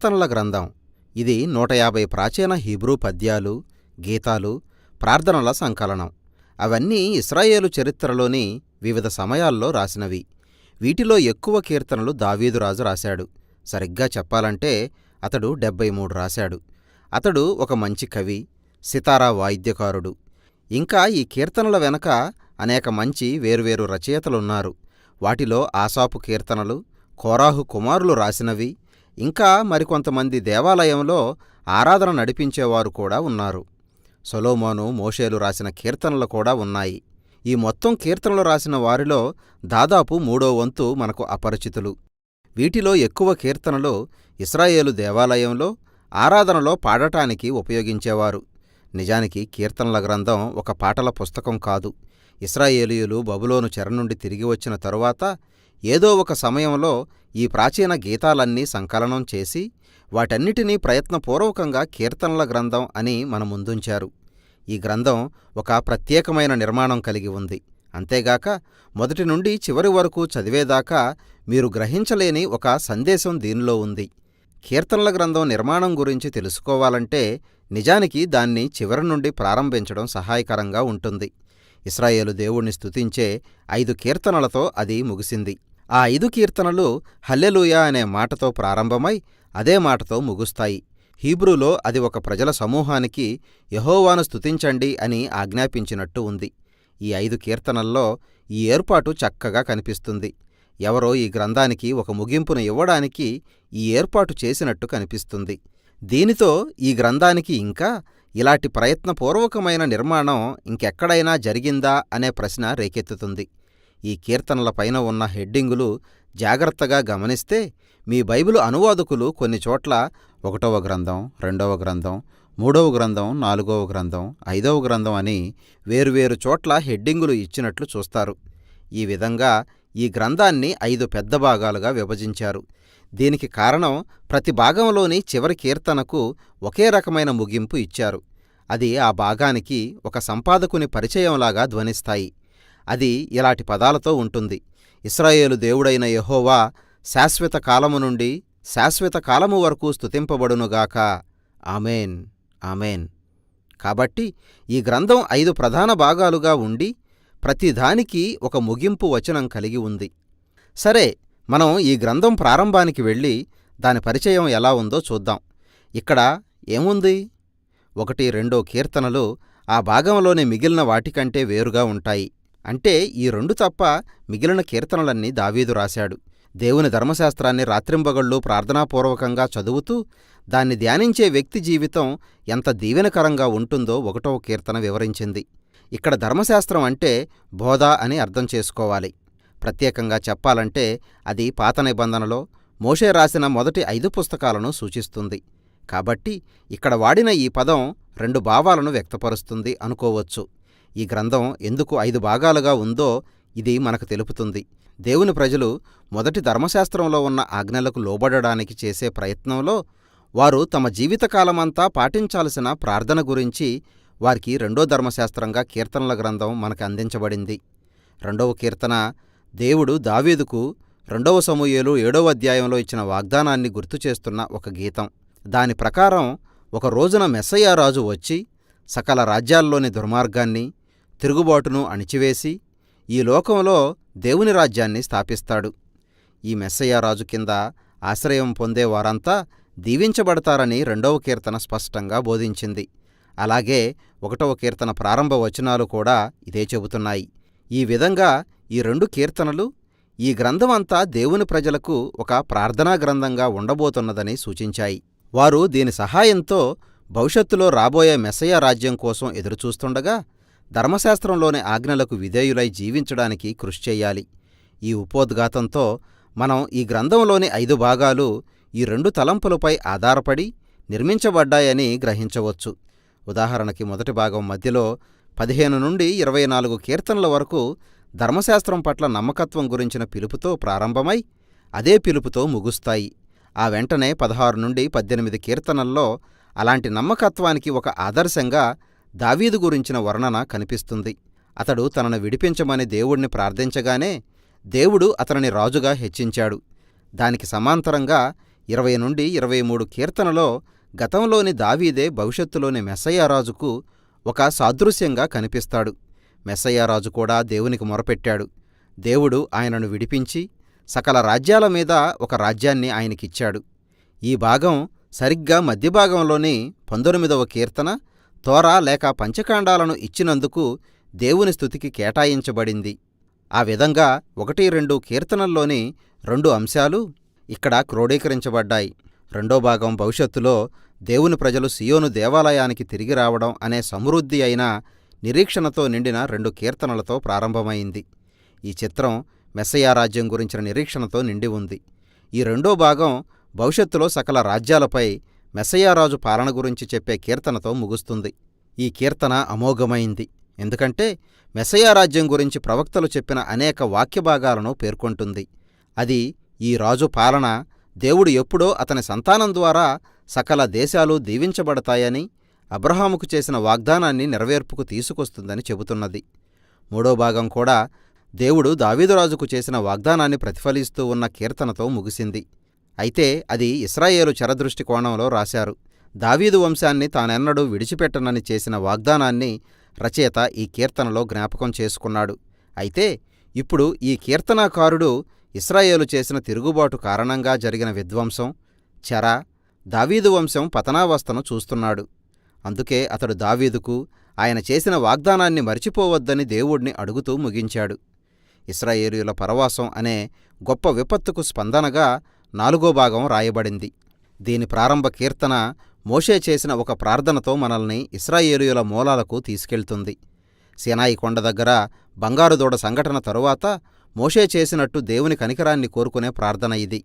కీర్తనల గ్రంథం. ఇది నూట యాభై ప్రాచీన హీబ్రూ పద్యాలు గీతాలు ప్రార్థనల సంకలనం. అవన్నీ ఇస్రాయేలు చరిత్రలోని వివిధ సమయాల్లో రాసినవి. వీటిలో ఎక్కువ కీర్తనలు దావీదు రాజు రాశాడు. సరిగ్గా చెప్పాలంటే అతడు డెబ్బై మూడు రాశాడు. అతడు ఒక మంచి కవి సితారా వాయిద్యకారుడు. ఇంకా ఈ కీర్తనల వెనక అనేక మంచి వేరువేరు రచయితలున్నారు. వాటిలో ఆసాపు కీర్తనలు కోరాహు కుమారులు రాసినవి ఇంకా మరికొంతమంది దేవాలయంలో ఆరాధన నడిపించేవారు కూడా ఉన్నారు. సొలోమోను మోషేలు రాసిన కీర్తనలు కూడా ఉన్నాయి. ఈ మొత్తం కీర్తనలు రాసిన వారిలో దాదాపు మూడో వంతు మనకు అపరిచితులు. వీటిలో ఎక్కువ కీర్తనలు ఇస్రాయేలు దేవాలయంలో ఆరాధనలో పాడటానికి ఉపయోగించేవారు. నిజానికి కీర్తనల గ్రంథం ఒక పాటల పుస్తకం కాదు. ఇస్రాయేలీయులు బబులోను చెర నుండి తిరిగి వచ్చిన తరువాత ఏదో ఒక సమయంలో ఈ ప్రాచీన గీతాలన్నీ సంకలనం చేసి వాటన్నిటినీ ప్రయత్నపూర్వకంగా కీర్తనల గ్రంథం అని మన ముందుంచారు. ఈ గ్రంథం ఒక ప్రత్యేకమైన నిర్మాణం కలిగి ఉంది. అంతేగాక మొదటి నుండి చివరి వరకు చదివేదాకా మీరు గ్రహించలేని ఒక సందేశం దీనిలో ఉంది. కీర్తనల గ్రంథం నిర్మాణం గురించి తెలుసుకోవాలంటే నిజానికి దాన్ని చివరి నుండి ప్రారంభించడం సహాయకరంగా ఉంటుంది. ఇస్రాయేలు దేవుణ్ణి స్తుతించే ఐదు కీర్తనలతో అది ముగిసింది. ఆ ఐదు కీర్తనలు హల్లెలూయా అనే మాటతో ప్రారంభమై అదే మాటతో ముగుస్తాయి. హీబ్రూలో అది ఒక ప్రజల సమూహానికి యహోవాను స్తుతించండి అని ఆజ్ఞాపించినట్టు ఉంది. ఈ ఐదు కీర్తనల్లో ఈ ఏర్పాటు చక్కగా కనిపిస్తుంది. ఎవరో ఈ గ్రంథానికి ఒక ముగింపును ఇవ్వడానికి ఈ ఏర్పాటు చేసినట్టు కనిపిస్తుంది. దీనితో ఈ గ్రంథానికి ఇంకా ఇలాంటి ప్రయత్నపూర్వకమైన నిర్మాణం ఇంకెక్కడైనా జరిగిందా అనే ప్రశ్న రేకెత్తుతుంది. ఈ కీర్తనలపైన ఉన్న హెడ్డింగులు జాగ్రత్తగా గమనిస్తే మీ బైబిలు అనువాదకులు కొన్ని చోట్ల ఒకటవ గ్రంథం రెండవ గ్రంథం మూడవ గ్రంథం నాలుగవ గ్రంథం ఐదవ గ్రంథం అని వేరువేరు చోట్ల హెడ్డింగులు ఇచ్చినట్లు చూస్తారు. ఈ విధంగా ఈ గ్రంథాన్ని ఐదు పెద్ద భాగాలుగా విభజించారు. దీనికి కారణం ప్రతి భాగంలోని చివరి కీర్తనకు ఒకే రకమైన ముగింపు ఇచ్చారు. అది ఆ భాగానికి ఒక సంపాదకుని పరిచయంలాగా ధ్వనిస్తాయి. అది ఇలాంటి పదాలతో ఉంటుంది. ఇస్రాయేలు దేవుడైన యెహోవా శాశ్వత కాలము నుండి శాశ్వత కాలము వరకు స్తుతింపబడునుగాక ఆమెన్. ఆమెన్. కాబట్టి ఈ గ్రంథం ఐదు ప్రధాన భాగాలుగా ఉండి ప్రతిదానికి ఒక ముగింపు వచనం కలిగి ఉంది. సరే మనం ఈ గ్రంథం ప్రారంభానికి వెళ్ళి దాని పరిచయం ఎలా ఉందో చూద్దాం. ఇక్కడ ఏముంది? ఒకటి రెండో కీర్తనలు ఆ భాగంలోని మిగిలిన వాటికంటే వేరుగా ఉంటాయి. అంటే ఈ రెండు తప్ప మిగిలిన కీర్తనలన్నీ దావీదు రాశాడు. దేవుని ధర్మశాస్త్రాన్ని రాత్రింబగళ్ళు ప్రార్థనాపూర్వకంగా చదువుతూ దాన్ని ధ్యానించే వ్యక్తి జీవితం ఎంత దీవెనకరంగా ఉంటుందో ఒకటవ కీర్తన వివరించింది. ఇక్కడ ధర్మశాస్త్రం అంటే బోధ అని అర్థం చేసుకోవాలి. ప్రత్యేకంగా చెప్పాలంటే అది పాత నిబంధనలో మోషే రాసిన మొదటి ఐదు పుస్తకాలను సూచిస్తుంది. కాబట్టి ఇక్కడ వాడిన ఈ పదం రెండు భావాలను వ్యక్తపరుస్తుంది అనుకోవచ్చు. ఈ గ్రంథం ఎందుకు ఐదు భాగాలుగా ఉందో ఇది మనకు తెలుపుతుంది. దేవుని ప్రజలు మొదటి ధర్మశాస్త్రంలో ఉన్న ఆజ్ఞలకు లోబడడానికి చేసే ప్రయత్నంలో వారు తమ జీవితకాలమంతా పాటించాల్సిన ప్రార్థన గురించి వారికి రెండో ధర్మశాస్త్రంగా కీర్తనల గ్రంథం మనకు అందించబడింది. రెండవ కీర్తన దేవుడు దావీదుకు రెండవ సమూయేలు ఏడవ అధ్యాయంలో ఇచ్చిన వాగ్దానాన్ని గుర్తు చేస్తున్న ఒక గీతం. దాని ప్రకారం ఒక రోజున మెస్సయ్యారాజు వచ్చి సకల రాజ్యాల్లోని దుర్మార్గాన్ని తిరుగుబాటును అణిచివేసి ఈ లోకంలో దేవుని రాజ్యాన్ని స్థాపిస్తాడు. ఈ మెస్సయ్యారాజు కింద ఆశ్రయం పొందే వారంతా దీవించబడతారని రెండవ కీర్తన స్పష్టంగా బోధించింది. అలాగే ఒకటవ కీర్తన ప్రారంభ వచనాలు కూడా ఇదే చెబుతున్నాయి. ఈ విధంగా ఈ రెండు కీర్తనలు ఈ గ్రంథమంతా దేవుని ప్రజలకు ఒక ప్రార్థనా గ్రంథంగా ఉండబోతున్నదని సూచించాయి. వారు దీని సహాయంతో భవిష్యత్తులో రాబోయే మెసయ రాజ్యం కోసం ఎదురుచూస్తుండగా ధర్మశాస్త్రంలోని ఆజ్ఞలకు విధేయులై జీవించడానికి కృషి చేయాలి. ఈ ఉపోద్ఘాతంతో మనం ఈ గ్రంథంలోని ఐదు భాగాలు ఈ రెండు తలంపులపై ఆధారపడి నిర్మించబడ్డాయని గ్రహించవచ్చు. ఉదాహరణకి మొదటి భాగం మధ్యలో పదిహేను నుండి ఇరవై నాలుగు కీర్తనల వరకు ధర్మశాస్త్రం పట్ల నమ్మకత్వం గురించిన పిలుపుతో ప్రారంభమై అదే పిలుపుతో ముగుస్తాయి. ఆ వెంటనే పదహారు నుండి పద్దెనిమిది కీర్తనల్లో అలాంటి నమ్మకత్వానికి ఒక ఆదర్శంగా దావీదు గురించిన వర్ణన కనిపిస్తుంది. అతడు తనను విడిపించమని దేవుణ్ణి ప్రార్థించగానే దేవుడు అతనిని రాజుగా హెచ్చించాడు. దానికి సమాంతరంగా ఇరవై నుండి ఇరవై మూడు కీర్తనలో గతంలోని దావీదే భవిష్యత్తులోని మెస్సయ్యారాజుకు ఒక సాదృశ్యంగా కనిపిస్తాడు. మెస్సయ్యారాజు కూడా దేవునికి మొరపెట్టాడు. దేవుడు ఆయనను విడిపించి సకల రాజ్యాల మీద ఒక రాజ్యాన్ని ఆయనకిచ్చాడు. ఈ భాగం సరిగ్గా మధ్యభాగంలోని పంతొమ్మిదవ కీర్తన తోరా లేక పంచకాండాలను ఇచ్చినందుకు దేవుని స్థుతికి కేటాయించబడింది. ఆ విధంగా ఒకటి రెండు కీర్తనల్లోని రెండు అంశాలు ఇక్కడ క్రోడీకరించబడ్డాయి. రెండో భాగం భవిష్యత్తులో దేవుని ప్రజలు సియోను దేవాలయానికి తిరిగి రావడం అనే సమృద్ధి అయిన నిరీక్షణతో నిండిన రెండు కీర్తనలతో ప్రారంభమైంది. ఈ చిత్రం మెస్సయారాజ్యం గురించిన నిరీక్షణతో నిండి ఉంది. ఈ రెండో భాగం భవిష్యత్తులో సకల రాజ్యాలపై మెసయ్యారాజు పాలన గురించి చెప్పే కీర్తనతో ముగుస్తుంది. ఈ కీర్తన అమోఘమైంది. ఎందుకంటే మెస్సయా రాజ్యం గురించి ప్రవక్తలు చెప్పిన అనేక వాక్యభాగాలను పేర్కొంటుంది. అది ఈ రాజు పాలన దేవుడు ఎప్పుడో అతని సంతానం ద్వారా సకల దేశాలు దీవించబడతాయని అబ్రహాముకు చేసిన వాగ్దానాన్ని నెరవేర్పుకు తీసుకొస్తుందని చెబుతున్నది. మూడో భాగం కూడా దేవుడు దావీదురాజుకు చేసిన వాగ్దానాన్ని ప్రతిఫలిస్తూ ఉన్న కీర్తనతో ముగిసింది. అయితే అది ఇస్రాయేలు చరదృష్టి కోణంలో రాశారు. దావీదు వంశాన్ని తానెన్నడూ విడిచిపెట్టనని చేసిన వాగ్దానాన్ని రచయిత ఈ కీర్తనలో జ్ఞాపకం చేసుకున్నాడు. అయితే ఇప్పుడు ఈ కీర్తనాకారుడు ఇస్రాయేలు చేసిన తిరుగుబాటు కారణంగా జరిగిన విధ్వంసం చెర దావీదు వంశం పతనావస్థను చూస్తున్నాడు. అందుకే అతడు దావీదుకు ఆయన చేసిన వాగ్దానాన్ని మరిచిపోవద్దని దేవుణ్ణి అడుగుతూ ముగించాడు. ఇస్రాయేలీయుల పరవాసం అనే గొప్ప విపత్తుకు స్పందనగా నాలుగో భాగం రాయబడింది. దీని ప్రారంభ కీర్తన మోషే చేసిన ఒక ప్రార్థనతో మనల్ని ఇస్రాయేలుయుల మూలాలకు తీసుకెళ్తుంది. సినాయి కొండ దగ్గర బంగారుదూడ సంఘటన తరువాత మోషే చేసినట్టు దేవుని కనికరాన్ని కోరుకునే ప్రార్థన ఇది.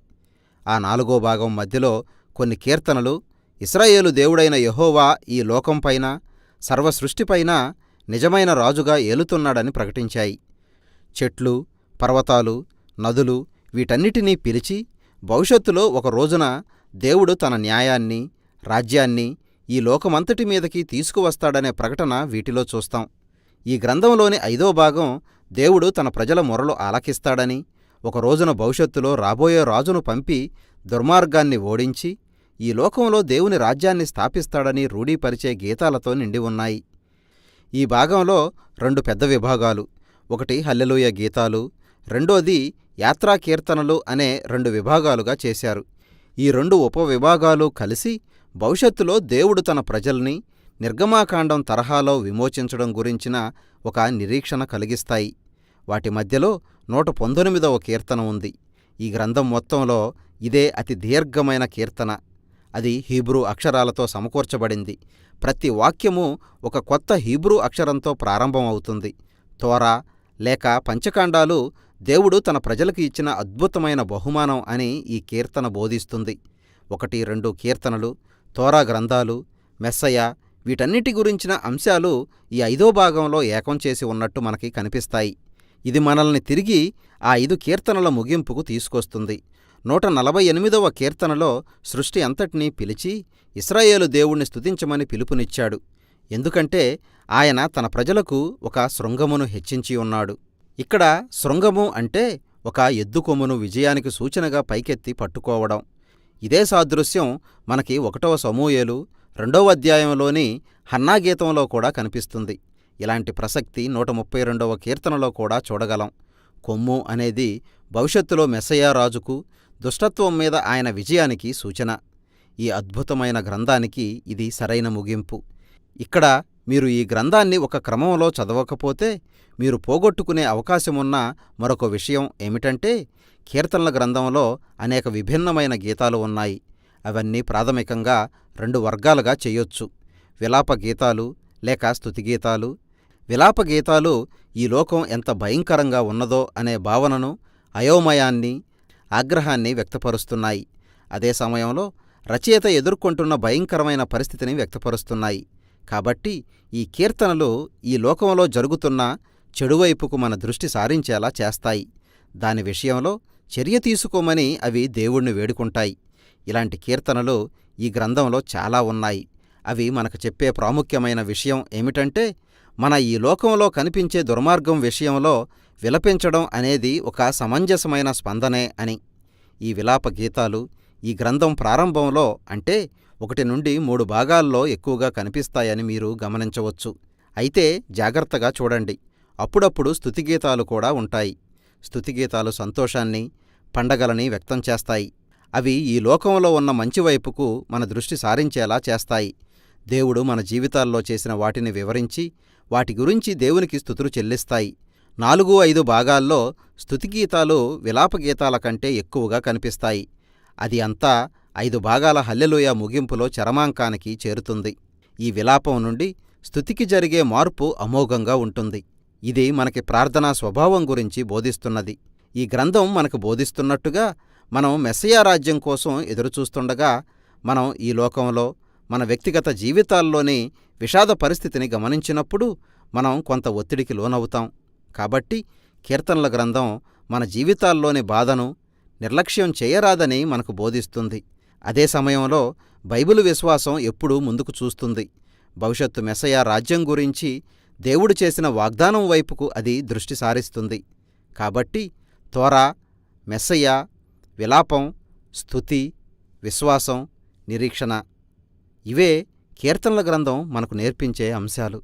ఆ నాలుగో భాగం మధ్యలో కొన్ని కీర్తనలు ఇస్రాయేలు దేవుడైన యెహోవా ఈ లోకంపైన సర్వసృష్టిపైన నిజమైన రాజుగా ఏలుతున్నాడని ప్రకటించాయి. చెట్లు పర్వతాలు నదులు వీటన్నిటినీ పిలిచి భవిష్యత్తులో ఒక రోజున దేవుడు తన న్యాయాన్ని రాజ్యాన్ని ఈ లోకమంతటి మీదకి తీసుకువస్తాడనే ప్రకటన వీటిలో చూస్తాం. ఈ గ్రంథంలోని ఐదో భాగం దేవుడు తన ప్రజల మొరలు ఆలకిస్తాడని ఒక రోజున భవిష్యత్తులో రాబోయే రాజును పంపి దుర్మార్గాన్ని ఓడించి ఈ లోకంలో దేవుని రాజ్యాన్ని స్థాపిస్తాడని రూఢీపరిచే గీతాలతో నిండి ఉన్నాయి. ఈ భాగంలో రెండు పెద్ద విభాగాలు ఒకటి హల్లెలూయ గీతాలు రెండోది యాత్రా కీర్తనలు అనే రెండు విభాగాలుగా చేశారు. ఈ రెండు ఉపవిభాగాలు కలిసి భవిష్యత్తులో దేవుడు తన ప్రజల్ని నిర్గమాకాండం తరహాలో విమోచించడం గురించిన ఒక నిరీక్షణ కలిగిస్తాయి. వాటి మధ్యలో నూట పంతొమ్మిదవ కీర్తన ఉంది. ఈ గ్రంథం మొత్తంలో ఇదే అతి దీర్ఘమైన కీర్తన. అది హీబ్రూ అక్షరాలతో సమకూర్చబడింది. ప్రతి వాక్యము ఒక కొత్త హీబ్రూ అక్షరంతో ప్రారంభమవుతుంది. తోరా లేక పంచకాండాలు దేవుడు తన ప్రజలకు ఇచ్చిన అద్భుతమైన బహుమానం అని ఈ కీర్తన బోధిస్తుంది. ఒకటి రెండు కీర్తనలు తోరా గ్రంథాలు మెస్సయ వీటన్నిటి గురించిన అంశాలు ఈ ఐదో భాగంలో ఏకం చేసి ఉన్నట్టు మనకి కనిపిస్తాయి. ఇది మనల్ని తిరిగి ఆ ఐదు కీర్తనల ముగింపుకు తీసుకొస్తుంది. నూట నలభై ఎనిమిదవ కీర్తనలో సృష్టి అంతటినీ పిలిచి ఇస్రాయేలు దేవుణ్ణి స్తుతించమని పిలుపునిచ్చాడు. ఎందుకంటే ఆయన తన ప్రజలకు ఒక శృంగమును హెచ్చించి ఉన్నాడు. ఇక్కడ శృంగము అంటే ఒక ఎద్దుకొమ్మును విజయానికి సూచనగా పైకెత్తి పట్టుకోవడం. ఇదే సాదృశ్యం మనకి ఒకటవ సమూయేలు రెండవ అధ్యాయంలోని హన్నాగీతంలో కూడా కనిపిస్తుంది. ఇలాంటి ప్రసక్తి నూట ముప్పై రెండవ కీర్తనలో కూడా చూడగలం. కొమ్ము అనేది భవిష్యత్తులో మెస్సయా రాజుకు దుష్టత్వం మీద ఆయన విజయానికి సూచన. ఈ అద్భుతమైన గ్రంథానికి ఇది సరైన ముగింపు. ఇక్కడ మీరు ఈ గ్రంథాన్ని ఒక క్రమంలో చదవకపోతే మీరు పోగొట్టుకునే అవకాశమున్న మరొక విషయం ఏమిటంటే కీర్తనల గ్రంథంలో అనేక విభిన్నమైన గీతాలు ఉన్నాయి. అవన్నీ ప్రాథమికంగా రెండు వర్గాలుగా చేయొచ్చు. విలాప గీతాలు లేక స్థుతిగీతాలు విలాప గీతాలు ఈ లోకం ఎంత భయంకరంగా ఉన్నదో అనే భావనను అయోమయాన్ని ఆగ్రహాన్ని వ్యక్తపరుస్తున్నాయి. అదే సమయంలో రచయిత ఎదుర్కొంటున్న భయంకరమైన పరిస్థితిని వ్యక్తపరుస్తున్నాయి. కాబట్టి ఈ కీర్తనలు ఈ లోకంలో జరుగుతున్న చెడువైపుకు మన దృష్టి సారించేలా చేస్తాయి. దాని విషయంలో చర్య తీసుకోమని అవి దేవుణ్ణి వేడుకుంటాయి. ఇలాంటి కీర్తనలు ఈ గ్రంథంలో చాలా ఉన్నాయి. అవి మనకు చెప్పే ప్రాముఖ్యమైన విషయం ఏమిటంటే మన ఈ లోకంలో కనిపించే దుర్మార్గం విషయంలో విలపించడం అనేది ఒక సమంజసమైన స్పందనే అని. ఈ విలాప గీతాలు ఈ గ్రంథం ప్రారంభంలో అంటే ఒకటి నుండి మూడు భాగాల్లో ఎక్కువగా కనిపిస్తాయని మీరు గమనించవచ్చు. అయితే జాగ్రత్తగా చూడండి. అప్పుడప్పుడు స్థుతిగీతాలు కూడా ఉంటాయి. స్థుతిగీతాలు సంతోషాన్ని పండగలని వ్యక్తం చేస్తాయి. అవి ఈ లోకంలో ఉన్న మంచి వైపుకు మన దృష్టి సారించేలా చేస్తాయి. దేవుడు మన జీవితాల్లో చేసిన వాటిని వివరించి వాటి గురించి దేవునికి స్థుతులు చెల్లిస్తాయి. నాలుగు ఐదు భాగాల్లో స్థుతిగీతాలు విలాపగీతాల కంటే ఎక్కువగా కనిపిస్తాయి. అది అంతా ఐదు భాగాల హల్లెలూయ ముగింపులో చరమాంకానికి చేరుతుంది. ఈ విలాపం నుండి స్థుతికి జరిగే మార్పు అమోఘంగా ఉంటుంది. ఇది మనకి ప్రార్థనా స్వభావం గురించి బోధిస్తున్నది. ఈ గ్రంథం మనకు బోధిస్తున్నట్టుగా మనం మెస్సయా రాజ్యం కోసం ఎదురుచూస్తుండగా మనం ఈ లోకంలో మన వ్యక్తిగత జీవితాల్లోని విషాద పరిస్థితిని గమనించినప్పుడు మనం కొంత ఒత్తిడికి లోనవుతాం. కాబట్టి కీర్తనల గ్రంథం మన జీవితాల్లోని బాధను నిర్లక్ష్యం చేయరాదని మనకు బోధిస్తుంది. అదే సమయంలో బైబిలు విశ్వాసం ఎప్పుడూ ముందుకు చూస్తుంది. భవిష్యత్తు మెసయా రాజ్యం గురించి దేవుడు చేసిన వాగ్దానం వైపుకు అది దృష్టి సారిస్తుంది. కాబట్టి త్వర మెస్సయ్య విలాపం స్థుతి విశ్వాసం నిరీక్షణ ఇవే కీర్తనల గ్రంథం మనకు నేర్పించే అంశాలు.